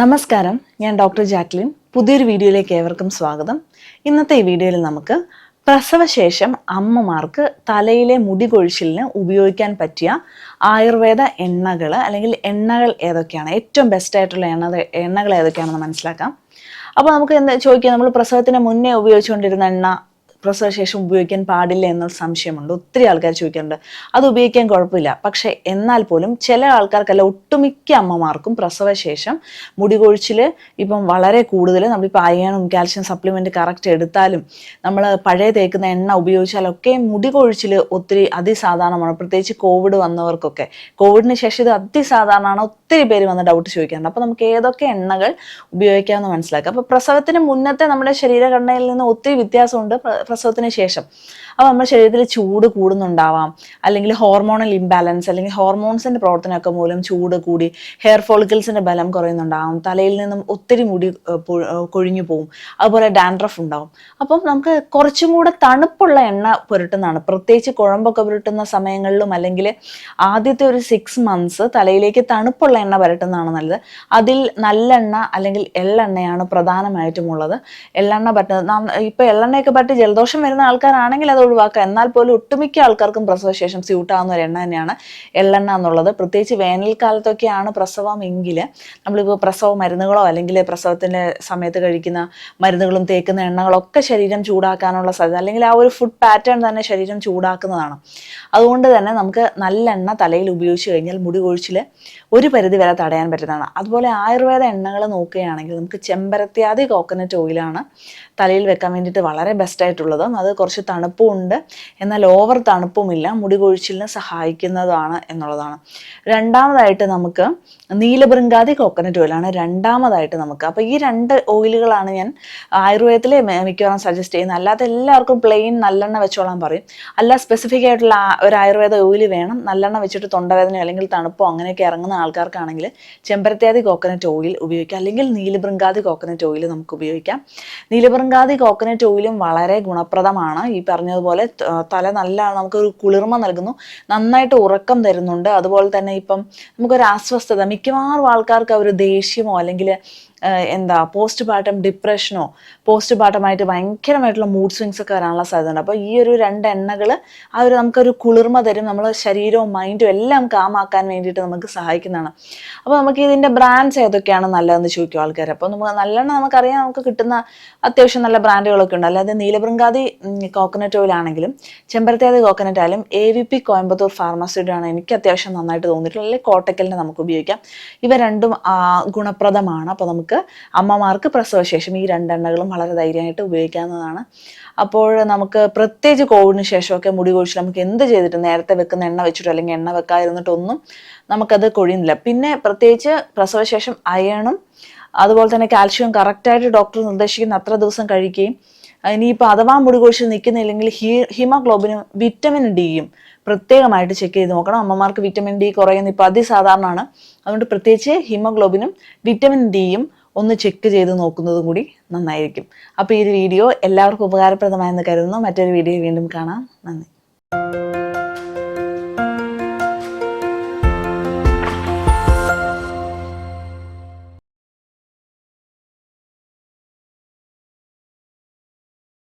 നമസ്കാരം. ഞാൻ doctor Jacqueline. പുതിയൊരു വീഡിയോയിലേക്ക് ഏവർക്കും സ്വാഗതം. ഇന്നത്തെ ഈ വീഡിയോയിൽ നമുക്ക് പ്രസവശേഷം അമ്മമാർക്ക് തലയിലെ മുടി കൊഴിച്ചിലിന് ഉപയോഗിക്കാൻ പറ്റിയ ആയുർവേദ എണ്ണകൾ അല്ലെങ്കിൽ എണ്ണകൾ ഏതൊക്കെയാണ് ഏറ്റവും ബെസ്റ്റ് ആയിട്ടുള്ള എണ്ണ എണ്ണകൾ ഏതൊക്കെയാണെന്ന് മനസ്സിലാക്കാം. അപ്പോൾ നമുക്ക് എന്താ ചോദിക്കാം നമ്മൾ പ്രസവത്തിന് മുന്നേ ഉപയോഗിച്ചുകൊണ്ടിരുന്ന എണ്ണ പ്രസവശേഷം ഉപയോഗിക്കാൻ പാടില്ല എന്നുള്ള സംശയമുണ്ട്. ഒത്തിരി ആൾക്കാർ ചോദിക്കാറുണ്ട്. അത് ഉപയോഗിക്കാൻ കുഴപ്പമില്ല. പക്ഷെ എന്നാൽ പോലും ചില ആൾക്കാർക്കല്ല ഒട്ടുമിക്ക അമ്മമാർക്കും പ്രസവശേഷം മുടി കൊഴിച്ചിൽ ഇപ്പം വളരെ കൂടുതൽ. നമ്മളിപ്പോൾ അയണും കാൽഷ്യം സപ്ലിമെന്റ് കറക്റ്റ് എടുത്താലും നമ്മൾ പഴയ തേക്കുന്ന എണ്ണ ഉപയോഗിച്ചാലൊക്കെ മുടി കൊഴിച്ചിൽ ഒത്തിരി അതിസാധാരണമാണ്. പ്രത്യേകിച്ച് കോവിഡ് വന്നവർക്കൊക്കെ. കോവിഡിന് ശേഷം ഇത് അതിസാധാരണമാണ്. ഒത്തിരി പേര് വന്ന് ഡൗട്ട് ചോദിക്കാറുണ്ട്. അപ്പോൾ നമുക്ക് ഏതൊക്കെ എണ്ണകൾ ഉപയോഗിക്കാമെന്ന് മനസ്സിലാക്കാം. അപ്പോൾ പ്രസവത്തിന് മുന്നത്തെ നമ്മുടെ ശരീരഘടനയിൽ നിന്ന് ഒത്തിരി വ്യത്യാസമുണ്ട്. പ്രസവത്തിന് ശേഷം. അപ്പോൾ നമ്മുടെ ശരീരത്തിൽ ചൂട് കൂടുന്നുണ്ടാവാം. അല്ലെങ്കിൽ ഹോർമോണൽ ഇംബാലൻസ് അല്ലെങ്കിൽ ഹോർമോൺസിന്റെ പ്രവർത്തനമൊക്കെ മൂലം ചൂട് കൂടി ഹെയർ ഫോളിക്കിൾസിന്റെ ബലം കുറയുന്നുണ്ടാവും. തലയിൽ നിന്നും ഒത്തിരി മുടി കൊഴിഞ്ഞു പോവും. അതുപോലെ ഡാൻഡ്രഫ് ഉണ്ടാവും. അപ്പം നമുക്ക് കുറച്ചും കൂടെ തണുപ്പുള്ള എണ്ണ പുരട്ടുന്നതാണ്. പ്രത്യേകിച്ച് കുഴമ്പൊക്കെ പുരട്ടുന്ന സമയങ്ങളിലും അല്ലെങ്കിൽ ആദ്യത്തെ ഒരു സിക്സ് മന്ത്സ് തലയിലേക്ക് തണുപ്പുള്ള എണ്ണ പുരട്ടുന്നതാണ് നല്ലത്. അതിൽ നല്ലെണ്ണ അല്ലെങ്കിൽ എള്ളെണ്ണയാണ് പ്രധാനമായിട്ടും ഉള്ളത്. എള്ളെണ്ണ പറ്റുന്നത് ഇപ്പോൾ എള്ളെണ്ണയൊക്കെ പറ്റി ജലദോഷം വരുന്ന ആൾക്കാരാണെങ്കിൽ അത് ഒഴിവാക്കുക. എന്നാൽ പോലും ഒട്ടുമിക്ക ആൾക്കാർക്കും പ്രസവശേഷം സ്യൂട്ടാവുന്ന ഒരു എണ്ണ തന്നെയാണ് എള്ളെണ്ണ എന്നുള്ളത്. പ്രത്യേകിച്ച് വേനൽക്കാലത്തൊക്കെയാണ് പ്രസവം എങ്കിൽ നമ്മളിപ്പോൾ പ്രസവ മരുന്നുകളോ അല്ലെങ്കിൽ പ്രസവത്തിന്റെ സമയത്ത് കഴിക്കുന്ന മരുന്നുകളും തേക്കുന്ന എണ്ണകളൊക്കെ ശരീരം ചൂടാക്കാനുള്ള സാധ്യത അല്ലെങ്കിൽ ആ ഒരു ഫുഡ് പാറ്റേൺ തന്നെ ശരീരം ചൂടാക്കുന്നതാണ്. അതുകൊണ്ട് തന്നെ നമുക്ക് നല്ല എണ്ണ തലയിൽ ഉപയോഗിച്ച് കഴിഞ്ഞാൽ മുടി കൊഴിച്ചിൽ ഒരു പരിധി വരെ തടയാൻ പറ്റുന്നതാണ്. അതുപോലെ ആയുർവേദ എണ്ണകൾ നോക്കുകയാണെങ്കിൽ നമുക്ക് ചെമ്പരത്തിയാതി കോക്കനട്ട് ഓയിലാണ് തലയിൽ വെക്കാൻ വേണ്ടിയിട്ട് വളരെ ബെസ്റ്റ് ആയിട്ടുള്ളതും അത് കുറച്ച് തണുപ്പും ഉണ്ട് എന്നാൽ ഓവർ തണുപ്പുമില്ല മുടി കൊഴിച്ചിലിന് സഹായിക്കുന്നതാണ് എന്നുള്ളതാണ്. രണ്ടാമതായിട്ട് നമുക്ക് നീലബൃങ്കാതി കോക്കനട്ട് ഓയിലാണ് രണ്ടാമതായിട്ട് നമുക്ക്. അപ്പോൾ ഈ രണ്ട് ഓയിലുകളാണ് ഞാൻ ആയുർവേദത്തിലെ മിക്കവാറും സജസ്റ്റ് ചെയ്യുന്നത്. അല്ലാതെ എല്ലാവർക്കും പ്ലെയിൻ നല്ലെണ്ണ വെച്ചോളാൻ പറയും. അല്ല സ്പെസിഫിക് ആയിട്ടുള്ള ഒരു ആയുർവേദ ഓയിൽ വേണം. നല്ലെണ്ണ വെച്ചിട്ട് തൊണ്ടവേദന അല്ലെങ്കിൽ തണുപ്പോ അങ്ങനെയൊക്കെ ഇറങ്ങുന്ന ആൾക്കാർക്കാണെങ്കിൽ ചെമ്പരത്തിയാതി കോക്കനട്ട് ഓയിൽ ഉപയോഗിക്കാം. അല്ലെങ്കിൽ നീലബൃങ്കാതി കോക്കനട്ട് ഓയിൽ നമുക്ക് ഉപയോഗിക്കാം. നീലബൃങ്കാതി കോക്കനട്ട് ഓയിലും വളരെ ഗുണപ്രദമാണ്. ഈ പറഞ്ഞതുപോലെ തല നല്ല നമുക്കൊരു കുളിർമ നൽകുന്നു. നന്നായിട്ട് ഉറക്കം തരുന്നുണ്ട്. അതുപോലെ തന്നെ ഇപ്പം നമുക്കൊരു അസ്വസ്ഥത മിക്കവാറും ആൾക്കാർക്ക് ഒരു ദേഷ്യമോ അല്ലെങ്കിൽ എന്താ പോസ്റ്റ് പാർട്ടം ഡിപ്രഷനോ പോസ്റ്റ് പാർട്ടമായിട്ട് ഭയങ്കരമായിട്ടുള്ള മൂഡ് സ്വിങ്സ് ഒക്കെ വരാനുള്ള സാധ്യതയുണ്ട്. അപ്പോൾ ഈ ഒരു രണ്ട് എണ്ണകൾ ആ ഒരു നമുക്കൊരു കുളിർമ തരും. നമ്മൾ ശരീരവും മൈൻഡും എല്ലാം കാമാക്കാൻ വേണ്ടിയിട്ട് നമുക്ക് സഹായിക്കുന്നതാണ്. അപ്പോൾ നമുക്ക് ഇതിന്റെ ബ്രാൻഡ്സ് ഏതൊക്കെയാണ് നല്ലതെന്ന് ചോദിക്കും ആൾക്കാർ അപ്പോൾ നമുക്ക് നല്ലെണ്ണം നമുക്കറിയാം നമുക്ക് കിട്ടുന്ന അത്യാവശ്യം നല്ല ബ്രാൻഡുകളൊക്കെ ഉണ്ട്. അല്ലാതെ നീലബൃങ്കാതി കോക്കനട്ട് ഓയിൽ ആണെങ്കിലും ചെമ്പരത്തിയാതി കോക്കനട്ട് ആയാലും എ വി പി കോയമ്പത്തൂർ ഫാർമസിയുടെയാണ് എനിക്ക് അത്യാവശ്യം നന്നായിട്ട് തോന്നിയിട്ടുള്ളത്. അല്ലെങ്കിൽ കോട്ടക്കലിനെ നമുക്ക് ഉപയോഗിക്കാം. ഇവ രണ്ടും ഗുണപ്രദമാണ്. അപ്പോൾ നമുക്ക് അമ്മമാർക്ക് പ്രസവശേഷം ഈ രണ്ടെണ്ണകളും വളരെ ധൈര്യമായിട്ട് ഉപയോഗിക്കാവുന്നതാണ്. അപ്പോൾ നമുക്ക് പ്രത്യേകിച്ച് കോവിഡിന് ശേഷമൊക്കെ മുടി കൊഴിച്ചിൽ നമുക്ക് എന്ത് ചെയ്തിട്ട് നേരത്തെ വെക്കുന്ന എണ്ണ വെച്ചിട്ടോ അല്ലെങ്കിൽ എണ്ണ വെക്കാതിരുന്നിട്ടൊന്നും നമുക്കത് കൊഴിയുന്നില്ല. പിന്നെ പ്രത്യേകിച്ച് പ്രസവശേഷം അയണും അതുപോലെ തന്നെ കാൽഷ്യം കറക്റ്റായിട്ട് ഡോക്ടർ നിർദ്ദേശിക്കുന്ന അത്ര ദിവസം കഴിക്കുകയും ഇനിയിപ്പോൾ അഥവാ മുടി കൊഴിച്ചിൽ നിൽക്കുന്നില്ലെങ്കിൽ ഹീ ഹീമോഗ്ലോബിനും വിറ്റമിൻ ഡിയും പ്രത്യേകമായിട്ട് ചെക്ക് ചെയ്ത് നോക്കണം. അമ്മമാർക്ക് വിറ്റമിൻ ഡി കുറയുന്ന ഇപ്പോൾ അതിസാധാരണമാണ്. അതുകൊണ്ട് പ്രത്യേകിച്ച് ഹീമോഗ്ലോബിനും വിറ്റമിൻ ഡിയും ഒന്ന് ചെക്ക് ചെയ്ത് നോക്കുന്നതും കൂടി നന്നായിരിക്കും. അപ്പോൾ ഈ ഒരു വീഡിയോ എല്ലാവർക്കും ഉപകാരപ്രദമായെന്ന് കരുതുന്നു. മറ്റൊരു വീഡിയോ വീണ്ടും കാണാം. നന്ദി.